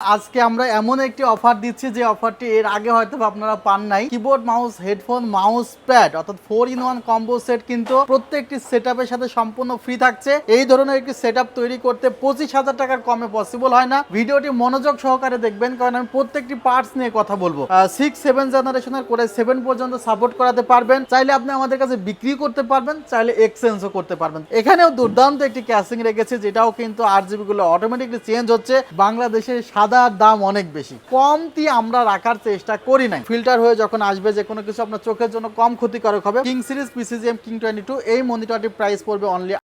আজকে আমরা এমন একটি অফার দিচ্ছি যে অফারটি এর আগে হয়তো আপনারা পান নাই। Keyboard mouse headphone mouse pad অর্থাৎ four in one combo set কিন্তু প্রত্যেকটি সেট সাথে সম্পূর্ণ ফ্রি থাকছে। এই ধরনের একটি সেট তৈরি করতে পঁচিশ হাজার টাকার কমে পসিবল হয় না। ভিডিওটি মনোযোগ সহকারে দেখবেন, কারণ আমি প্রত্যেকটি পার্টস নিয়ে কথা বলব। সিক্স সেভেন জেনারেশনের করে সেভেন পর্যন্ত সাপোর্ট করাতে পারবেন। চাইলে আপনি আমাদের কাছে বিক্রি করতে পারবেন, চাইলে এক্সচেঞ্জও করতে পারবেন। এখানেও দুর্দান্ত একটি ক্যাসিং রেখেছে, যেটাও কিন্তু আট জিবি গুলো অটোমেটিকলি চেঞ্জ হচ্ছে। বাংলাদেশে সাদার দাম অনেক বেশি। কমতি আমরা রাখার চেষ্টা করি নাই। ফিল্টার হয়ে যখন আসবে যে কোনো কিছু আপনার চোখের জন্য কম ক্ষতিকারক হবে। King series PCGM king twenty two এই মনিটরটির প্রাইস পড়বে অনলি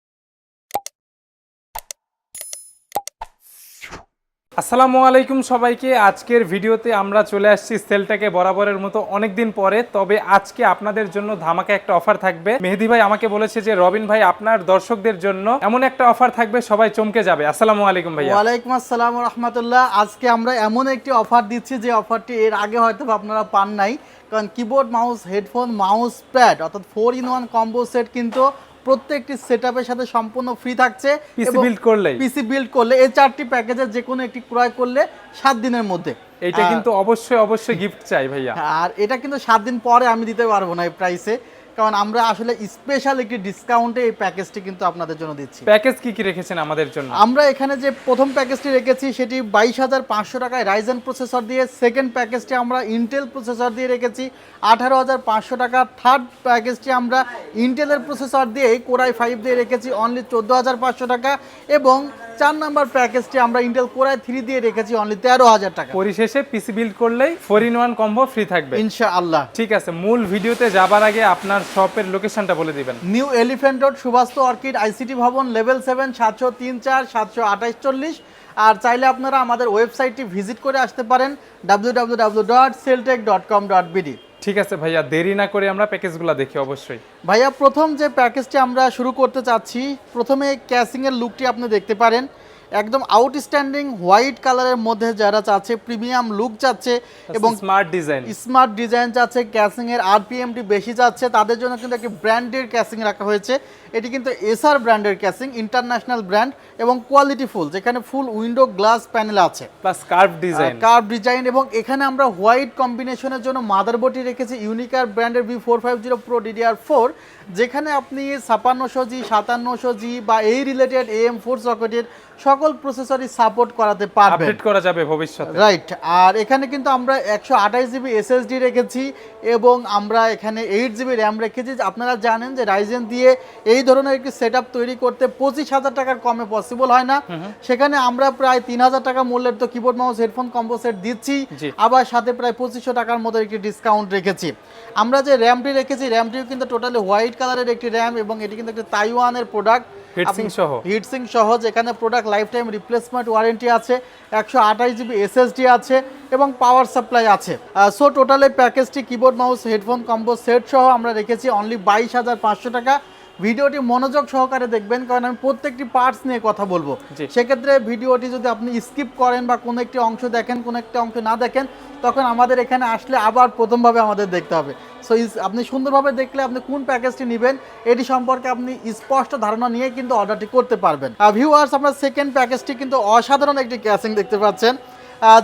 আসসালামু আলাইকুম সবাইকে। আজকের ভিডিওতে আমরা চলে আসছি সেলটাকে বরাবরের মতো অনেকদিন পরে। তবে আজকে আপনাদের জন্য ধামাকা একটা অফার থাকবে। মেহেদি ভাই আমাকে বলেছে যে, রবিন ভাই, আপনার দর্শকদের জন্য এমন একটা অফার থাকবে, সবাই চমকে যাবে। আসসালামু আলাইকুম ভাইয়া। ওয়ালাইকুম আসসালাম রহমতুল্লাহ। আজকে আমরা এমন একটি অফার দিচ্ছি যে অফারটি এর আগে হয়তো আপনারা পান নাই। কারণ keyboard mouse headphone mouse pad অর্থাৎ four in one combo set কিন্তু প্রত্যেকটি সেট সাথে সম্পূর্ণ ফ্রি থাকছে পিসি বিল্ড করলে পিসি বিল্ড করলে এই চারটি প্যাকেজের যে কোনো একটি ক্রয় করলে সাত দিনের মধ্যে। এটা কিন্তু অবশ্যই অবশ্যই গিফট চাই ভাইয়া। আর এটা কিন্তু সাত দিন পরে আমি দিতে পারব না এই প্রাইসে কারণ আমরা আসলে স্পেশাল একটি ডিসকাউন্টে এই প্যাকেজটি কিন্তু আপনাদের জন্য দিচ্ছি। প্যাকেজ কি কি রেখেছেন আমাদের জন্য? আমরা এখানে যে প্রথম প্যাকেজটি রেখেছি সেটি বাইশ হাজার পাঁচশো টাকায় রাইজেন প্রসেসর দিয়ে সেকেন্ড প্যাকেজটি আমরা ইন্টেল প্রসেসর দিয়ে রেখেছি আঠারো হাজার পাঁচশো টাকা। থার্ড প্যাকেজটি আমরা ইন্টেলের প্রসেসর দিয়ে কোরাই ফাইভ দিয়ে রেখেছি অনলি চোদ্দ হাজার পাঁচশো টাকা। এবং চার নাম্বার প্যাকেজটি আমরা ইন্টেল কোরাই থ্রি দিয়ে রেখেছি অনলি তেরো হাজার টাকা। পরিশেষে পিসি বিল্ড করলেই four in one combo free থাকবে। ইনশাআল্লাহ। ঠিক আছে মূল ভিডিওতে যাবার আগে আপনার শপের লোকেশনটা বলে দিবেন। New elephant road Subastu orchid ICT ভবন লেভেল সেভেন সাতশো তিন চার সাতশো আঠাইশ চল্লিশ। আর চাইলে আপনারা আমাদের ওয়েবসাইটটি ভিজিট করে আসতে পারেন W W W dot Celltech dot com dot BD ঠিক আছে ভাইয়া, দেরি না করে আমরা প্যাকেজগুলো দেখি অবশ্যই। ভাইয়া, প্রথম যে প্যাকেজটি আমরা শুরু করতে চাচ্ছি, প্রথমে ক্যাসিংয়ের লুকটি আপনি দেখতে পারেন। একদম আউটস্ট্যান্ডিং হোয়াইট কালারের মধ্যে যারা চাচ্ছে প্রিমিয়াম লুক চাচ্ছে এবং এবং স্মার্ট ডিজাইন স্মার্ট ডিজাইন চাচ্ছে ক্যাসিং এর আরপিএমটি বেশি যাচ্ছে তাদের জন্য কিন্তু একটি ব্র্যান্ডের ক্যাসিং রাখা হয়েছে। এটি কিন্তু এসআর ব্র্যান্ডের ক্যাসিং ইন্টারন্যাশনাল ব্র্যান্ড এবং কোয়ালিটি ফুল যেখানে ফুল উইন্ডো গ্লাস প্যানেল আছে। Plus curve design curve design এবং এখানে আমরা হোয়াইট কম্বিনেশনের জন্য মাদারবোর্ডটি রেখেছি ইউনিকার ব্র্যান্ডের V four five zero pro DDR four যেখানে আপনি ছাপান্নশো জি সাতান্নশো জি বা এই রিলেটেড এএম ফোর সকেটের সকল প্রসেসরই সাপোর্ট করাতে পারবেন। আপডেট করা যাবে ভবিষ্যতে। রাইট আর এখানে কিন্তু আমরা একশো আঠাশ জিবি এসএসডি রেখেছি এবং আমরা এখানে এইট জিবি র্যাম রেখেছি। আপনারা জানেন যে রাইজেন দিয়ে এই ধরনের একটি সেট তৈরি করতে পঁচিশ হাজার টাকার কমে পসিবল হয় না। সেখানে আমরা প্রায় তিন হাজার টাকা মূল্যের তো keyboard mouse headphone combo set দিচ্ছি। আবার সাথে প্রায় পঁচিশশো টাকার মতো একটি ডিসকাউন্ট রেখেছি। আমরা যে র্যামটি রেখেছি র্যামটিও কিন্তু টোটালি হোয়াইট কালারের একটি র্যাম এবং এটি কিন্তু একটি তাইওয়ানের প্রোডাক্ট হিটসিং সহ। হিটসিং সহ যেখানে product life time replacement warranty আছে একশো আঠাশ জিবি এসএসডি আছে এবং পাওয়ার সাপ্লাই আছে। সো টোটাল এই প্যাকেজটি keyboard mouse headphone combo set সহ আমরা রেখেছি অনলি বাইশ হাজার পাঁচশো টাকা। ভিডিওটি মনোযোগ সহকারে দেখবেন কারণ আমি প্রত্যেকটি পার্টস নিয়ে কথা বলব। সেক্ষেত্রে ভিডিওটি যদি আপনি স্কিপ করেন বা কোনো একটি অংশ দেখেন কোনো একটি অংশ না দেখেন তখন আমাদের এখানে আসলে আবার প্রথমভাবে আমাদের দেখতে হবে। সো আপনি সুন্দরভাবে দেখলে আপনি কোন প্যাকেজটি নেবেন, এটি সম্পর্কে আপনি স্পষ্ট ধারণা নিয়ে কিন্তু অর্ডারটি করতে পারবেন। আর ভিউয়ার্স আপনার সেকেন্ড প্যাকেজটি কিন্তু অসাধারণ একটি ক্যাশিং দেখতে পাচ্ছেন।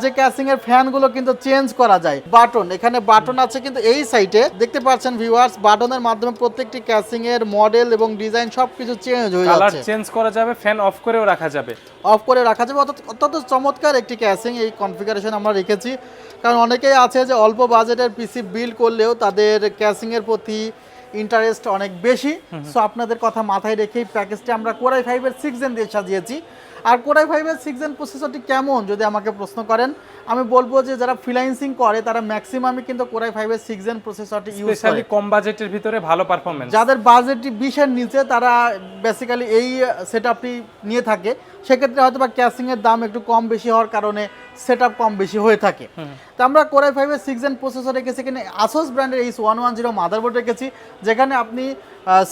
যে ক্যাসিং এর ফ্যানগুলো কিন্তু চেঞ্জ করা যায়। বাটন এখানে বাটন আছে কিন্তু এই সাইটে দেখতে পাচ্ছেন ভিউয়ার্স বাটনের মাধ্যমে প্রত্যেকটি ক্যাসিং এর মডেল এবং ডিজাইন সবকিছু চেঞ্জ হয়ে যাচ্ছে। কালার চেঞ্জ করা যাবে ফ্যান অফ করেও রাখা যাবে। অফ করে রাখা যাবে। অত্যন্ত- চমৎকার একটি ক্যাসিং এই কনফিগারেশন আমরা রেখেছি। কারণ অনেকেই আছে যে অল্প বাজেটের পিসি বিল্ড করলেও তাদের ক্যাসিংয়ের প্রতি ইন্টারেস্ট অনেক বেশি। সো আপনাদের কথা মাথায় রেখেই প্যাকেজটি আমরা কোরাই ফাইভের সিক্স জেন দিয়ে সাজিয়েছি। আর কোরাই ফাইভের সিক্স জেন প্রসেসরটি কেমন যদি আমাকে প্রশ্ন করেন আমি বলব যে যারা ফ্রিলান্সিং করে তারা ম্যাক্সিমামই কিন্তু কোরাই ফাইভের সিক্স জেন প্রসেসরটি ইউজ করে। স্পেশালি কম বাজেটের ভিতরে ভালো পারফরমেন্স যাদের বাজেটটি বিশের নিচে তারা বেসিক্যালি এই সেট নিয়ে থাকে। সেক্ষেত্রে হয়তো বা ক্যাশিং এর দাম একটু কম বেশি হওয়ার কারণে সেট কম বেশি হয়ে থাকে। তো আমরা কোরাই ফাইভের সিক্স জেন প্রসেসর রেখেছি এখানে আসোস ব্র্যান্ডের H one one zero motherboard রেখেছি যেখানে আপনি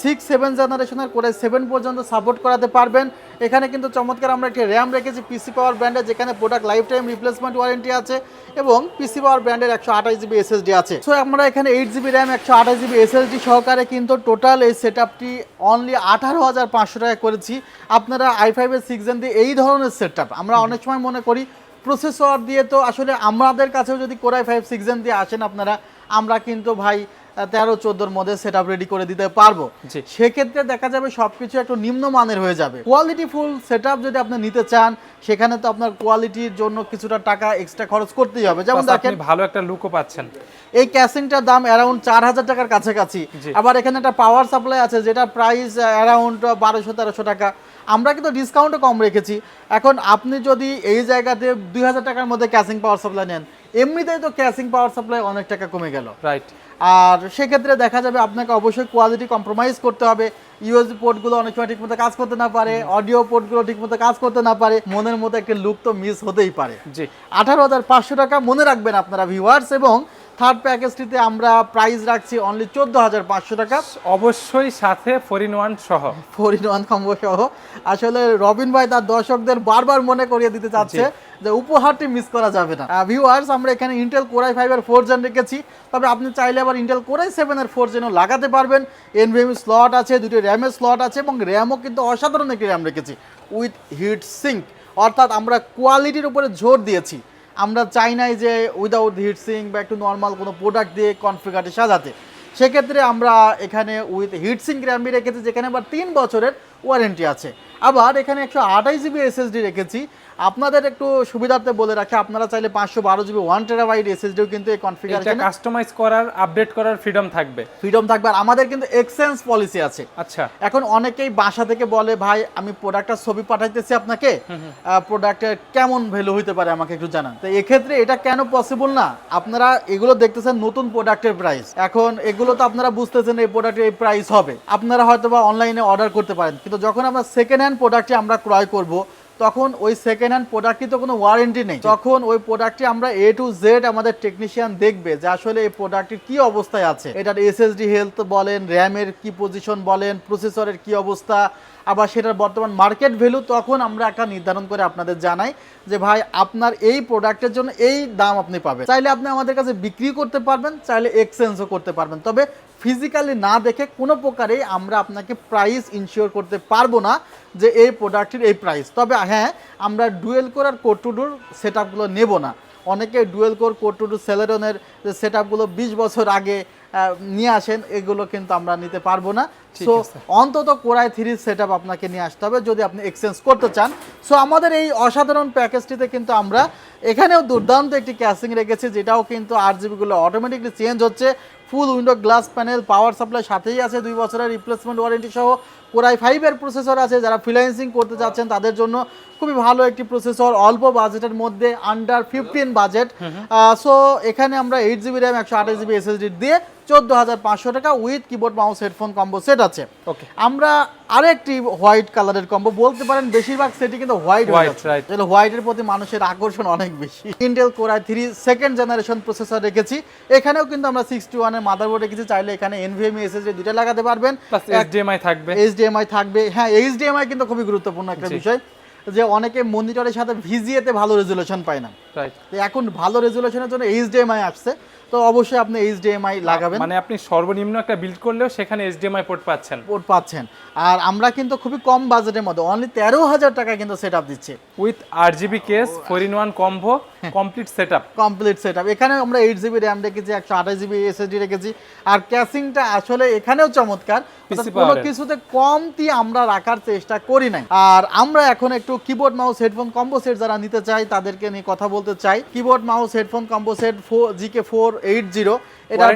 সিক্স সেভেন জেনারেশনের কোরাই সেভেন পর্যন্ত সাপোর্ট করাতে পারবেন। এখানে কিন্তু চমৎকার আমরা একটি র্যাম রেখেছি পিসি পাওয়ার ব্র্যান্ডের যেখানে product life time replacement warranty আছে এবং পিসি পাওয়ার ব্র্যান্ডের একশো আঠাশ জিবি এসএসডি আছে। সো আমরা এখানে এইট জিবি র্যাম একশো আঠাশ জিবি এসএসডি সহকারে কিন্তু টোটাল এই সেট আপটি অনলি আঠারো হাজার পাঁচশো টাকা করেছি। আপনারা আই ফাইভের সিক্স জেন দিয়ে এই ধরনের সেট আপ আমরা অনেক সময় মনে করি প্রসেসর দিয়ে তো আসলে আমাদের কাছেও যদি কোরাই ফাইভ সিক্স জেন দিয়ে আসেন আপনারা আমরা কিন্তু ভাই তেরো চোদ্দোর মধ্যে সেট আপ রেডি করে দিতে পারব। সেক্ষেত্রে দেখা যাবে সবকিছু একটু নিম্নমানের হয়ে যাবে। কোয়ালিটি ফুল সেট যদি আপনি নিতে চান সেখানে তো আপনার কোয়ালিটির জন্য কিছুটা টাকা এক্সট্রা খরচ করতেই হবে। যেমন দেখেন ভালো একটা লুকও পাচ্ছেন। এই ক্যাসিংটার দাম অ্যারাউন্ড চার হাজার টাকার কাছাকাছি। আবার এখানে একটা পাওয়ার সাপ্লাই আছে যেটা প্রাইস অ্যারাউন্ড বারোশো তেরোশো টাকা। আমরা কিন্তু ডিসকাউন্টও কম রেখেছি। এখন আপনি যদি এই জায়গাতে দুই হাজার টাকার মধ্যে ক্যাসিং পাওয়ার সাপ্লাই নেন এমনিতেই তো ক্যাশিং পাওয়ার সাপ্লাই অনেক টাকা কমে গেল। রাইট আর সেক্ষেত্রে দেখা যাবে আপনাকে অবশ্যই কোয়ালিটি কম্প্রোমাইজ করতে হবে। ইউএসবি পোর্টগুলো অনেক সময় ঠিকমতো কাজ করতে না পারে অডিও পোর্টগুলো ঠিকমতো কাজ করতে না পারে মনের মতো একটা লুক তো মিস হতেই পারে। জি। আঠারো হাজার পাঁচশো টাকা মনে রাখবেন আপনারা ভিউয়ার্স এবং থার্ড প্যাকেজটিতে আমরা প্রাইস রাখছি অনলি চোদ্দ হাজার পাঁচশো টাকা। অবশ্যই সাথে ফোর ইন ওয়ান সহ। ফোর ইন ওয়ান কম্বো সহ। আসলে রবিন ভাই তার দর্শকদের বারবার মনে করিয়ে দিতে চাচ্ছে যে উপহারটি মিস করা যাবে না। ভিউয়ার্স আমরা এখানে ইন্টেল কোরাই ফাইভ এর ফোর জেন রেখেছি। তবে আপনি চাইলে আবার ইন্টেল কোরাই সেভেন এর ফোর জেনও লাগাতে পারবেন। এনভিএম স্লট আছে দুটি র্যামের স্লট আছে এবং র্যামও কিন্তু অসাধারণ একটি র্যাম রেখেছি। উইথ হিট সিঙ্ক অর্থাৎ আমরা কোয়ালিটির উপরে জোর দিয়েছি। আমরা চাই নাই যে উইদাউট হিটসিং বা একটু নর্মাল কোনো প্রোডাক্ট দিয়ে কনফিগারটি সাজাতে। সেক্ষেত্রে আমরা এখানে উইথ হিটসিং গ্রামি রেখেছি, যেখানে আবার তিন বছরের ওয়ারেন্টি আছে। আবার এখানে একশো আঠাশ জিবি এসএসডি রেখেছি। আপনাদের একটু সুবিধার্থে বলে রাখি আপনারা চাইলে পাঁচশো বারো জিবি ওয়ান টেরাবাইট এসএসডিও কিন্তু এই কনফিগারেশনে কাস্টমাইজ করার আপডেট করার ফ্রিডম থাকবে। ফ্রিডম থাকবে আর আমাদের কিন্তু এক্সচেঞ্জ পলিসি আছে। আচ্ছা। এখন অনেকেই বাসা থেকে বলে ভাই আমি প্রোডাক্টটার ছবি পাঠাইতেছি আপনাকে। প্রোডাক্টের কেমন ভ্যালু হইতে পারে আমাকে একটু জানান? তো এক্ষেত্রে এটা কেন পসিবল না? আপনারা এগুলো দেখতেছেন নতুন প্রোডাক্টের প্রাইস এখন এগুলো তো আপনারা বুঝতেছেন এই প্রোডাক্টের এই প্রাইস হবে। আপনারা হয়তো বা অনলাইনে অর্ডার করতে পারেন। কিন্তু যখন আমরা সেকেন্ড হ্যান্ড প্রোডাক্টটি আমরা ক্রয় করব তখন ওই সেকেন্ড হ্যান্ড প্রোডাক্টটি তো কোনো ওয়ারেন্টি নেই। তখন ওই প্রোডাক্টটি আমরা এ টু জেড আমাদের টেকনিশিয়ান দেখবে যে আসলে এই প্রোডাক্টটির কি অবস্থায় আছে। এটার এসএসডি হেলথ বলেন র্যামের কি পজিশন বলেন প্রসেসরের কি অবস্থা, আবার সেটার বর্তমান মার্কেট ভ্যালু তখন আমরা একটা নির্ধারণ করে আপনাদের জানাই যে ভাই, আপনার এই প্রোডাক্টের জন্য এই দাম আপনি পাবেন। চাইলে আপনি আমাদের কাছে বিক্রি করতে পারবেন, চাইলে এক্সচেঞ্জও করতে পারবেন। তবে ফিজিক্যালি না দেখে কোনো প্রকারেই আমরা আপনাকে প্রাইস ইনশিওর করতে পারব না যে এই প্রোডাক্টটির এই প্রাইস তবে হ্যাঁ আমরা ডুয়েল কোর আর কোর টু ডুর সেট আপগুলো নেব না। অনেকে dual core core two duo সেলেরনের যে সেট আপগুলো বিশ বছর আগে নিয়ে আসেন এগুলো কিন্তু আমরা নিতে পারব না। সো অন্তত কোরাই থ্রি সেট আপনাকে নিয়ে আসতে হবে যদি আপনি এক্সচেঞ্জ করতে চান। সো আমাদের এই অসাধারণ প্যাকেজটিতে কিন্তু আমরা এখানেও দুর্দান্ত একটি ক্যাসিং রেখেছি যেটাও কিন্তু আট জিবিগুলো অটোমেটিকলি চেঞ্জ হচ্ছে। Full window glass panel power supply সাথেই আছে দুই বছরের রিপ্লেসমেন্ট ওয়ারেন্টি সহ। কোরাই ফাইভের প্রসেসর আছে যারা ফ্রিল্যান্সিং করতে যাচ্ছেন তাদের জন্য খুবই ভালো একটি প্রসেসর অল্প বাজেটের মধ্যে আন্ডার ফিফটিন বাজেট সো এখানে আমরা এইট জিবি র্যাম একশো আঠাশ জিবি এসএসডি দিয়ে চোদ্দ হাজার পাঁচশো টাকা with keyboard mouse headphone combo set আছে। ওকে আমরা আরেকটি হোয়াইট কালারের কম্বো বলতে পারেন বেশিরভাগ সেটি কিন্তু হোয়াইট right. হোয়াইটের প্রতি মানুষের আকর্ষণ অনেক বেশি। Intel core i three second generation processor রেখেছি। এখানেও কিন্তু আমরা সিক্সটি ওয়ানের মাদারবোর্ড রেখেছি। চাইলে এখানে এনভিএমই এসএসডি দুইটা লাগাতে পারবেন। প্লাস এইচডিএমআই থাকবে। এইচডিএমআই থাকবে। হ্যাঁ এইচডিএমআই কিন্তু খুবই গুরুত্বপূর্ণ একটা বিষয় যে অনেকে মনিটরের সাথে ভিজিএতে ভালো রেজুলেশন পায় না। এখন ভালো রেজুলেশনের জন্য এইচডিএমআই আসছে। তো অবশ্যই আপনি এইচডিএমআই লাগাবেন। মানে আপনি সর্বনিম্ন একটা বিল্ড করলেও সেখানে এইচডিএমআই পোর্ট পাচ্ছেন। পোর্ট পাচ্ছেন। আর আমরা কিন্তু খুবই কম বাজেটের মধ্যে অনলি তেরো হাজার টাকা কিন্তু সেট আপ দিচ্ছে। উইথ আট GB case four in one combo complete set up complete set up এখানে আমরা এইট জিবি র্যাম রেখেছি একশো আঠাশ জিবি এসএসডি রেখেছি। আর ক্যাসিংটা আসলে এখানেও চমৎকার। কোনো। কিছুতে কমতি আমরা রাখার চেষ্টা করি নাই। আর আমরা এখন একটু keyboard mouse headphone combo set যারা নিতে চাই তাদেরকে নিয়ে কথা বলতে চাই। Keyboard mouse headphone combo set four GK four eight zero এটা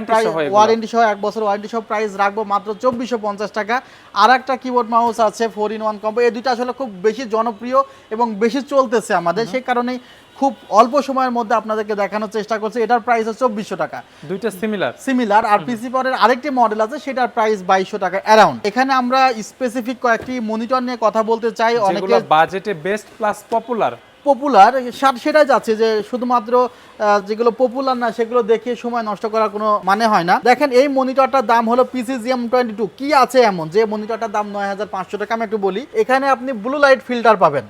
ওয়ারেন্টি সহ এক বছর ওয়ারেন্টি সহ প্রাইস রাখব মাত্র চব্বিশশো পঞ্চাশ টাকা। আর একটা কিবোর্ড মাউস আছে ফোর ইন ওয়ান কম্বো এই দুইটা আসলে খুব বেশি জনপ্রিয় এবং বেশি চলতেছে আমাদের। সেই কারণেই খুব অল্প সময়ের মধ্যে আপনাদেরকে দেখানোর চেষ্টা করছি। এটার প্রাইস হচ্ছে চব্বিশশো টাকা। দুইটা সিমিলার সিমিলার আর পিসি পরের আরেকটি মডেল আছে সেটার প্রাইস বাইশশো টাকা অ্যারাউন্ড এখানে আমরা স্পেসিফিক কয়েকটি মনিটর নিয়ে কথা বলতে চাই। অনেকে বাজেটে বেস্ট প্লাস পপুলার পপুলার সেটাই যাচ্ছে যে শুধুমাত্র যেগুলো পপুলার না সেগুলো দেখে সময় নষ্ট করার কোনো মানে হয় না। দেখেন এই মনিটরটার দাম হলো পিসিজিএম টোয়েন্টি টু কি আছে এমন? যে মনিটরটার দাম নয় হাজার পাঁচশো টাকা আমি একটু বলি। এখানে আপনি ব্লু লাইট ফিল্টার পাবেন।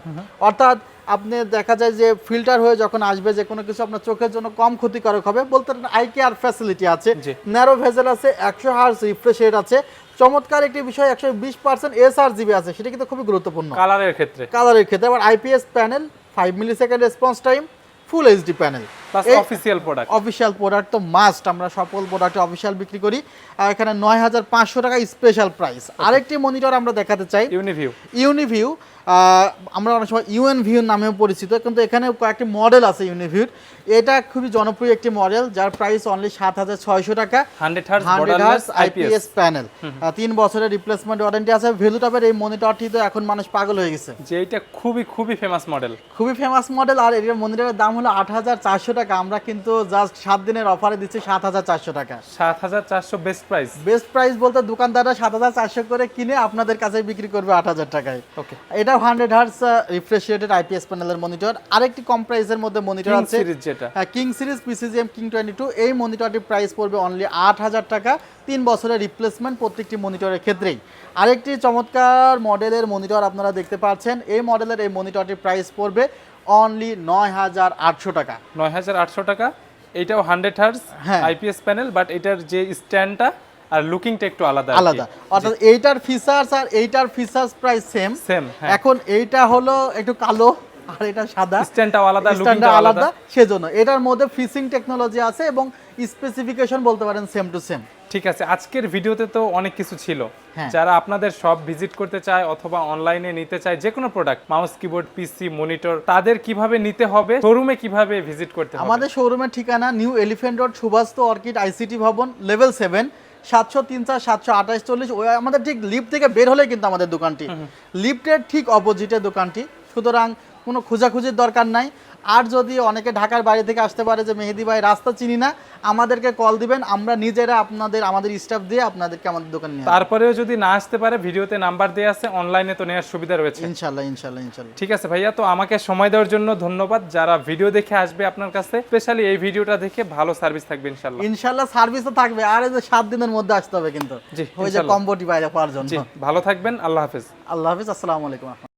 অর্থাৎ আপনি দেখা যায় যে ফিল্টার হয়ে যখন আসবে যে কোনো কিছু আপনার চোখের জন্য কম ক্ষতিকারক হবে বলতে আই কেয়ার ফ্যাসিলিটি আছে। ন্যারো ভেজেল আছে একশো হার্স রিফ্রেশ রেট আছে। চমৎকার একটি বিষয় একশো বিশ পার্সেন্ট এস আর জিবি আছে সেটা কিন্তু খুবই গুরুত্বপূর্ণ। কালারের ক্ষেত্রে। কালারের ক্ষেত্রে আবার IPS panel five milli second response time full HD panel plus official product official product তো মাস্ট আমরা সকল প্রোডাক্ট অফিসিয়াল বিক্রি করি। আর এখানে নয় হাজার পাঁচশো টাকা স্পেশাল প্রাইস আরেকটি মনিটর আমরা দেখাতে চাই। ইউনিভিউ ইউনিভিউ আমরা অনেক সময় ইউএন ভিউ নামেও পরিচিত কিন্তু এখানে কয়েকটি মডেল আছে ইউনিভিউর এটা খুবই জনপ্রিয় একটি মডেল যার প্রাইস অনলি সাত হাজার ছয়শো টাকা। আইপিএস প্যানেল তিন বছরের রিপ্লেসমেন্ট ওয়ারেন্টি আছে। ভ্যালুটপের এই মনিটরটি তো এখন মানুষ পাগল হয়ে গেছে। যে এটা খুবই খুবই ফেমাস মডেল খুবই ফেমাস মডেল আর এর মনিটরের দাম হলো আট হাজার চারশো টাকা। আমরা কিন্তু জাস্ট সাত দিনের অফারে দিচ্ছি সাত হাজার চারশো টাকা। সাত হাজার চারশো বেস্ট প্রাইস বেস্ট প্রাইস বলতে দোকানদাররা সাত হাজার চারশো করে কিনে আপনাদের কাছে বিক্রি করবে আট হাজার টাকায়। ওকে এটা hundred hertz refresh rated IPS প্যানেলের মনিটর আরেকটি কম প্রাইসের মধ্যে মনিটর আছে। সিরিজ যেটা। হ্যাঁ king series PCGM king twenty two এই মনিটরটির প্রাইস পড়বে অনলি আট হাজার টাকা। তিন বছরের রিপ্লেসমেন্ট প্রত্যেকটি মনিটরের ক্ষেত্রেই। আরেকটি চমৎকার মডেলের মনিটর আপনারা দেখতে পাচ্ছেন। এই মডেলের এই মনিটরটির প্রাইস পড়বে অনলি নয় হাজার আটশো টাকা। নয় হাজার আটশো টাকা এটাও হান্ড্রেড হার্স হ্যাঁ। আইপিএস প্যানেল বাট এটার যে স্ট্যান্ডটা আর লুকিংটা একটু আলাদা আলাদা। অর্থাৎ এইটার ফিচার্স আর এইটার ফিচার্স প্রাইস সেম সেম হ্যাঁ। এখন এইটা হলো একটু কালো আর এটা সাদা। স্ট্যান্ডটাও আলাদা লুকিংটা আলাদা। আলাদা। সেজন্য এটার মধ্যে ফিসিং টেকনোলজি আছে এবং স্পেসিফিকেশন বলতে পারেন সেম টু সেম ঠিক আছে আজকের ভিডিওতে তো অনেক কিছু ছিল। হ্যাঁ। যারা আপনাদের সব ভিজিট করতে চায় অথবা অনলাইনে নিতে চায় যে কোনো product mouse keyboard PC monitor তাদের কীভাবে নিতে হবে শোরুমে কীভাবে ভিজিট করতে হবে? আমাদের শোরুমের ঠিকানা new elephant road Subastu orchid ICT ভবন লেভেল সেভেন সাতশো তিন চার সাতশো আঠাশ চল্লিশ ওই আমাদের ঠিক লিফট থেকে বের হলে কিন্তু আমাদের দোকানটি। লিফটের ঠিক অপোজিটে দোকানটি। সুতরাং কোনো খোঁজাখুঁজির দরকার নাই। আর যদি অনেকে ঢাকার বাইরে থেকে আসতে পারে যে মেহেদি ভাই রাস্তা চিনি না আমাদেরকে কল দিবেন আমরা নিজেরা আপনাদের আমাদের স্টাফ দিয়ে আপনাদেরকে আমাদের দোকানে নিয়ে তারপরেও যদি না আসতে পারে ভিডিওতে নাম্বার দেওয়া আছে অনলাইনে তো নেওয়ার সুবিধা রয়েছে। ইনশাল্লাহ ইনশাল্লাহ ইনশাল্লাহ। ঠিক আছে ভাইয়া তো আমাকে সময় দেওয়ার জন্য ধন্যবাদ। যারা ভিডিও দেখে আসবে আপনার কাছে স্পেশালি এই ভিডিওটা দেখে ভালো সার্ভিস থাকবে ইনশাল্লাহ। ইনশাল্লাহ সার্ভিস তো থাকবে। আর এই যে সাত দিনের মধ্যে আসতে হবে কিন্তু। ওই যে। কম্বোটি বাইরে পাওয়ার জন্য। ভালো থাকবেন আল্লাহ হাফেজ। আল্লাহ হাফিজ আসসালামু আলাইকুম।